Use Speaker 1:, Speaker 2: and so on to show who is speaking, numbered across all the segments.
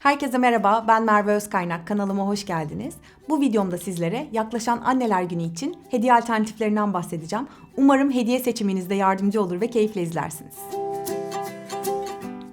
Speaker 1: Herkese merhaba, ben Merve Özkaynak. Kanalıma hoş geldiniz. Bu videomda sizlere yaklaşan anneler günü için hediye alternatiflerinden bahsedeceğim. Umarım hediye seçiminizde yardımcı olur ve keyifle izlersiniz.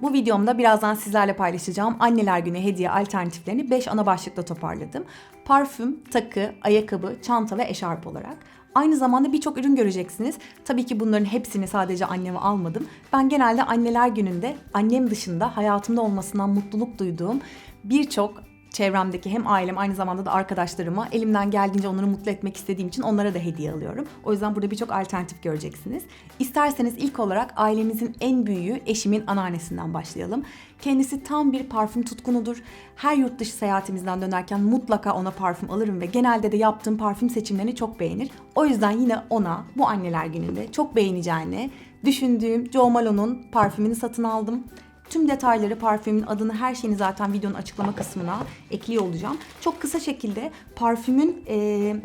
Speaker 1: Bu videomda birazdan sizlerle paylaşacağım anneler günü hediye alternatiflerini 5 ana başlıkta toparladım. Parfüm, takı, ayakkabı, çanta ve eşarp olarak. Aynı zamanda birçok ürün göreceksiniz. Tabii ki bunların hepsini sadece anneme almadım. Ben genelde anneler gününde annem dışında hayatımda olmasından mutluluk duyduğum birçok çevremdeki hem ailem aynı zamanda da arkadaşlarıma elimden geldiğince onları mutlu etmek istediğim için onlara da hediye alıyorum. O yüzden burada birçok alternatif göreceksiniz. İsterseniz ilk olarak ailemizin en büyüğü eşimin anneannesinden başlayalım. Kendisi tam bir parfüm tutkunudur. Her yurt dışı seyahatimizden dönerken mutlaka ona parfüm alırım ve genelde de yaptığım parfüm seçimlerini çok beğenir. O yüzden yine ona bu anneler gününde çok beğeneceğini düşündüğüm Jo Malone'un parfümünü satın aldım. Tüm detayları, parfümün adını, her şeyini zaten videonun açıklama kısmına ekliyor olacağım. Çok kısa şekilde parfümün e,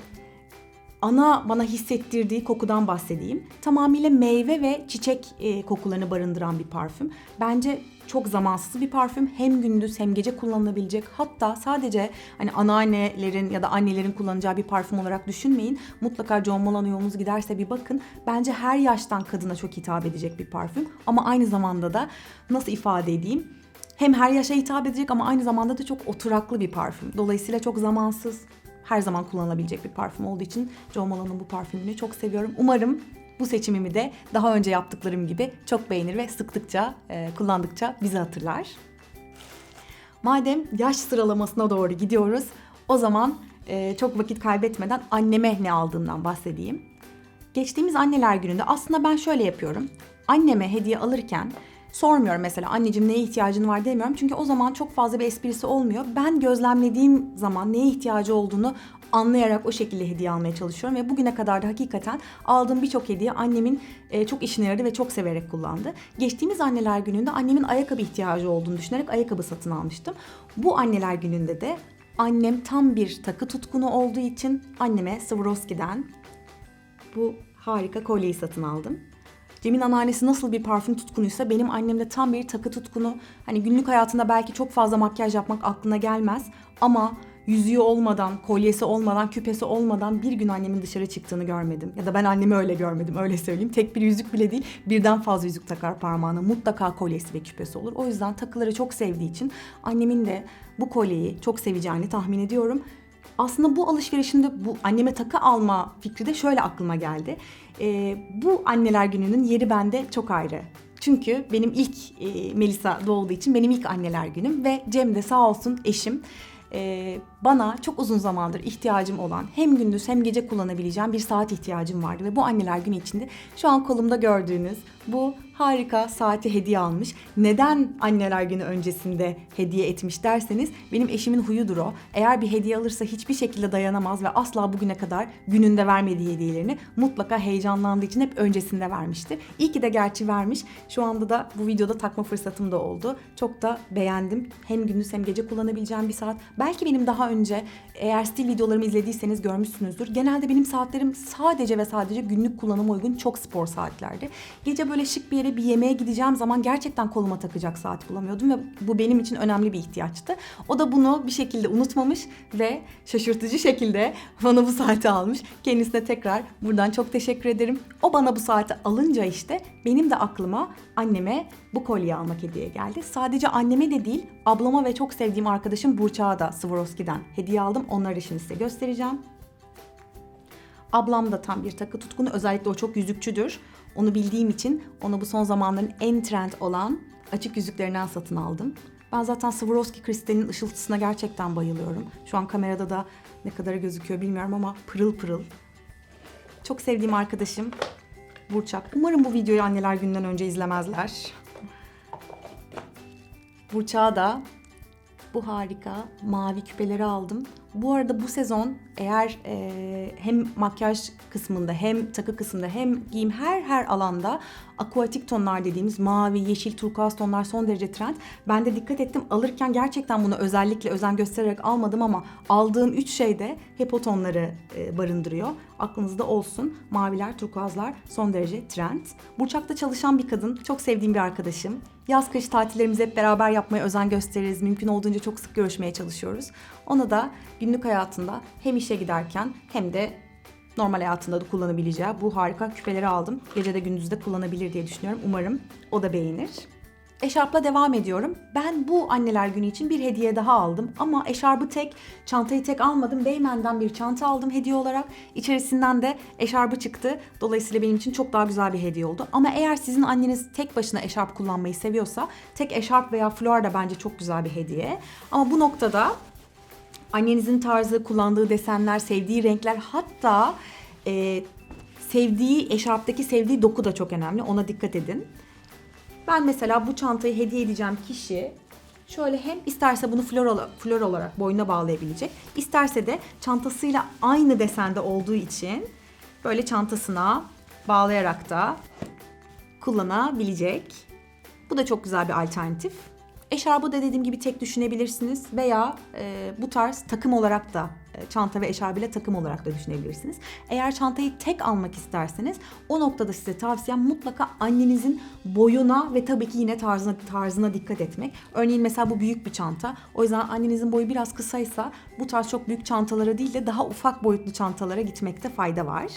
Speaker 1: ana bana hissettirdiği kokudan bahsedeyim. Tamamıyla meyve ve çiçek e, kokularını barındıran bir parfüm. Bence çok zamansız bir parfüm. Hem gündüz hem gece kullanılabilecek. Hatta sadece hani anneannelerin ya da annelerin kullanacağı bir parfüm olarak düşünmeyin. Mutlaka John Malone yolunuz giderse bir bakın. Bence her yaştan kadına çok hitap edecek bir parfüm. Ama aynı zamanda da nasıl ifade edeyim? Hem her yaşa hitap edecek ama aynı zamanda da çok oturaklı bir parfüm. Dolayısıyla çok zamansız, her zaman kullanılabilecek bir parfüm olduğu için Jo Malone'un bu parfümünü çok seviyorum. Umarım bu seçimimi de daha önce yaptıklarım gibi çok beğenir ve sıktıkça, e, kullandıkça bizi hatırlar. Madem yaş sıralamasına doğru gidiyoruz, o zaman e, çok vakit kaybetmeden anneme ne aldığımdan bahsedeyim. Geçtiğimiz anneler gününde aslında ben şöyle yapıyorum. Anneme hediye alırken sormuyorum mesela anneciğim neye ihtiyacın var demiyorum. Çünkü o zaman çok fazla bir esprisi olmuyor. Ben gözlemlediğim zaman neye ihtiyacı olduğunu anlayarak o şekilde hediye almaya çalışıyorum. Ve bugüne kadar da hakikaten aldığım birçok hediye annemin e, çok işine yaradı ve çok severek kullandı. Geçtiğimiz anneler gününde annemin ayakkabı ihtiyacı olduğunu düşünerek ayakkabı satın almıştım. Bu anneler gününde de annem tam bir takı tutkunu olduğu için anneme Swarovski'den bu harika kolyeyi satın aldım. Cem'in anneannesi nasıl bir parfüm tutkunuysa benim annem de tam bir takı tutkunu. Hani günlük hayatında belki çok fazla makyaj yapmak aklına gelmez ama yüzüğü olmadan, kolyesi olmadan, küpesi olmadan bir gün annemin dışarı çıktığını görmedim. Ya da ben annemi öyle görmedim öyle söyleyeyim. Tek bir yüzük bile değil birden fazla yüzük takar parmağına. Mutlaka kolyesi ve küpesi olur. O yüzden takıları çok sevdiği için annemin de bu kolyeyi çok seveceğini tahmin ediyorum. Aslında bu alışverişimde bu anneme takı alma fikri de şöyle aklıma geldi. Ee, bu anneler gününün yeri bende çok ayrı. Çünkü benim ilk e, Melisa doğduğu için benim ilk anneler günüm ve Cem de sağ olsun eşim e, bana çok uzun zamandır ihtiyacım olan hem gündüz hem gece kullanabileceğim bir saat ihtiyacım vardı ve bu anneler günü içinde şu an kolumda gördüğünüz bu harika saati hediye almış. Neden anneler günü öncesinde hediye etmiş derseniz benim eşimin huyudur o. Eğer bir hediye alırsa hiçbir şekilde dayanamaz ve asla bugüne kadar gününde vermediği hediyelerini mutlaka heyecanlandığı için hep öncesinde vermişti. İyi ki de gerçi vermiş. Şu anda da bu videoda takma fırsatım da oldu. Çok da beğendim. Hem gündüz hem gece kullanabileceğim bir saat. Belki benim daha önce eğer stil videolarımı izlediyseniz görmüşsünüzdür. Genelde benim saatlerim sadece ve sadece günlük kullanıma uygun çok spor saatlerdi. Gece böyle şık bir yere bir yemeğe gideceğim zaman gerçekten koluma takacak saat bulamıyordum ve bu benim için önemli bir ihtiyaçtı. O da bunu bir şekilde unutmamış ve şaşırtıcı şekilde bana bu saati almış. Kendisine tekrar buradan çok teşekkür ederim. O bana bu saati alınca işte benim de aklıma anneme bu kolyeyi almak hediye geldi. Sadece anneme de değil ablama ve çok sevdiğim arkadaşım Burçak'a da Swarovski'den hediye aldım. Onları şimdi size göstereceğim. Ablam da tam bir takı tutkunu. Özellikle o çok yüzükçüdür. Onu bildiğim için onu bu son zamanların en trend olan açık yüzüklerinden satın aldım. Ben zaten Swarovski kristalinin ışıltısına gerçekten bayılıyorum. Şu an kamerada da ne kadar gözüküyor bilmiyorum ama pırıl pırıl. Çok sevdiğim arkadaşım Burçak. Umarım bu videoyu anneler günden önce izlemezler. Burçak'a da bu harika mavi küpeleri aldım. Bu arada bu sezon eğer e, hem makyaj kısmında hem takı kısmında hem giyim her her alanda aquatik tonlar dediğimiz mavi, yeşil, turkuaz tonlar son derece trend. Ben de dikkat ettim alırken gerçekten bunu özellikle özen göstererek almadım ama aldığım üç şey de hep o tonları e, barındırıyor. Aklınızda olsun. Maviler, turkuazlar son derece trend. Burçak'ta çalışan bir kadın, çok sevdiğim bir arkadaşım. Yaz kış tatillerimizi hep beraber yapmaya özen gösteririz. Mümkün olduğunca çok sık görüşmeye çalışıyoruz. Ona da günlük hayatında hem işe giderken hem de normal hayatında da kullanabileceği bu harika küpeleri aldım. Gece de gündüz de kullanabilir diye düşünüyorum. Umarım o da beğenir. Eşarpla devam ediyorum. Ben bu anneler günü için bir hediye daha aldım. Ama eşarbı tek, çantayı tek almadım. Beymen'den bir çanta aldım hediye olarak. İçerisinden de eşarbı çıktı. Dolayısıyla benim için çok daha güzel bir hediye oldu. Ama eğer sizin anneniz tek başına eşarp kullanmayı seviyorsa tek eşarp veya flor da bence çok güzel bir hediye. Ama bu noktada annenizin tarzı, kullandığı desenler, sevdiği renkler hatta e, sevdiği eşarptaki sevdiği doku da çok önemli. Ona dikkat edin. Ben mesela bu çantayı hediye edeceğim kişi şöyle hem isterse bunu flor, ola- flor olarak boynuna bağlayabilecek, isterse de çantasıyla aynı desende olduğu için böyle çantasına bağlayarak da kullanabilecek. Bu da çok güzel bir alternatif. Eşarbı da dediğim gibi tek düşünebilirsiniz veya e, bu tarz takım olarak da e, çanta ve eşarbıyla takım olarak da düşünebilirsiniz. Eğer çantayı tek almak isterseniz o noktada size tavsiyem mutlaka annenizin boyuna ve tabii ki yine tarzına tarzına dikkat etmek. Örneğin mesela bu büyük bir çanta. O yüzden annenizin boyu biraz kısaysa bu tarz çok büyük çantalara değil de daha ufak boyutlu çantalara gitmekte fayda var.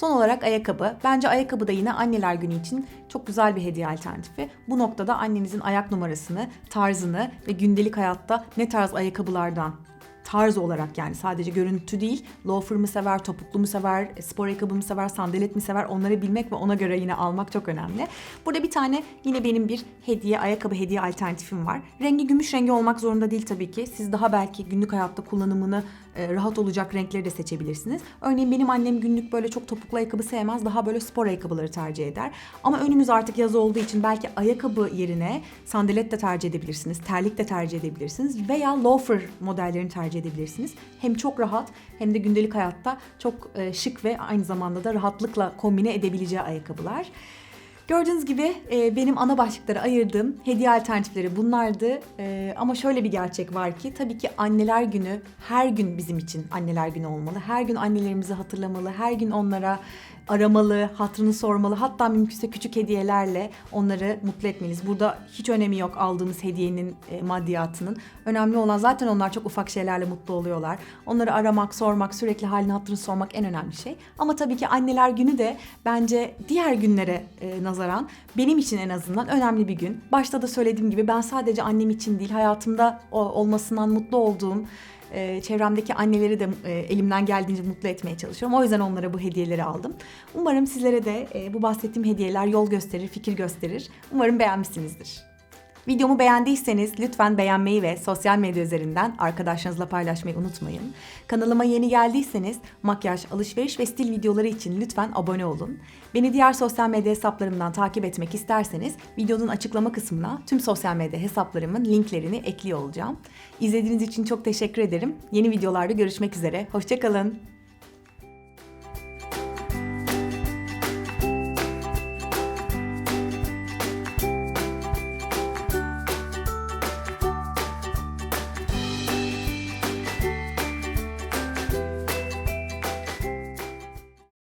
Speaker 1: Son olarak ayakkabı. Bence ayakkabı da yine anneler günü için çok güzel bir hediye alternatifi. Bu noktada annenizin ayak numarasını, tarzını ve gündelik hayatta ne tarz ayakkabılardan tarz olarak yani sadece görüntü değil, loafer mı sever, topuklu mu sever, spor ayakkabı mı sever, sandalet mi sever onları bilmek ve ona göre yine almak çok önemli. Burada bir tane yine benim bir hediye, ayakkabı hediye alternatifim var. Rengi gümüş rengi olmak zorunda değil tabii ki. Siz daha belki günlük hayatta kullanımını e, rahat olacak renkleri de seçebilirsiniz. Örneğin benim annem günlük böyle çok topuklu ayakkabı sevmez. Daha böyle spor ayakkabıları tercih eder. Ama önümüz artık yaz olduğu için belki ayakkabı yerine sandalet de tercih edebilirsiniz. Terlik de tercih edebilirsiniz. Veya loafer modellerini tercih edebilirsiniz. Hem çok rahat hem de gündelik hayatta çok e, şık ve aynı zamanda da rahatlıkla kombine edebileceği ayakkabılar. Gördüğünüz gibi e, benim ana başlıklara ayırdığım hediye alternatifleri bunlardı. E, ama şöyle bir gerçek var ki tabii ki anneler günü her gün bizim için anneler günü olmalı. Her gün annelerimizi hatırlamalı, her gün onlara aramalı, hatrını sormalı. Hatta mümkünse küçük hediyelerle onları mutlu etmeliyiz. Burada hiç önemi yok aldığımız hediyenin e, maddiyatının. Önemli olan zaten onlar çok ufak şeylerle mutlu oluyorlar. Onları aramak, sormak, sürekli halini hatrını sormak en önemli şey. Ama tabii ki anneler günü de bence diğer günlere e, nazaran benim için en azından önemli bir gün. Başta da söylediğim gibi ben sadece annem için değil hayatımda olmasından mutlu olduğum e, çevremdeki anneleri de e, elimden geldiğince mutlu etmeye çalışıyorum. O yüzden onlara bu hediyeleri aldım. Umarım sizlere de e, bu bahsettiğim hediyeler yol gösterir, fikir gösterir. Umarım beğenmişsinizdir. Videomu beğendiyseniz lütfen beğenmeyi ve sosyal medya üzerinden arkadaşlarınızla paylaşmayı unutmayın. Kanalıma yeni geldiyseniz makyaj, alışveriş ve stil videoları için lütfen abone olun. Beni diğer sosyal medya hesaplarımdan takip etmek isterseniz videonun açıklama kısmına tüm sosyal medya hesaplarımın linklerini ekliyor olacağım. İzlediğiniz için çok teşekkür ederim. Yeni videolarda görüşmek üzere. Hoşçakalın.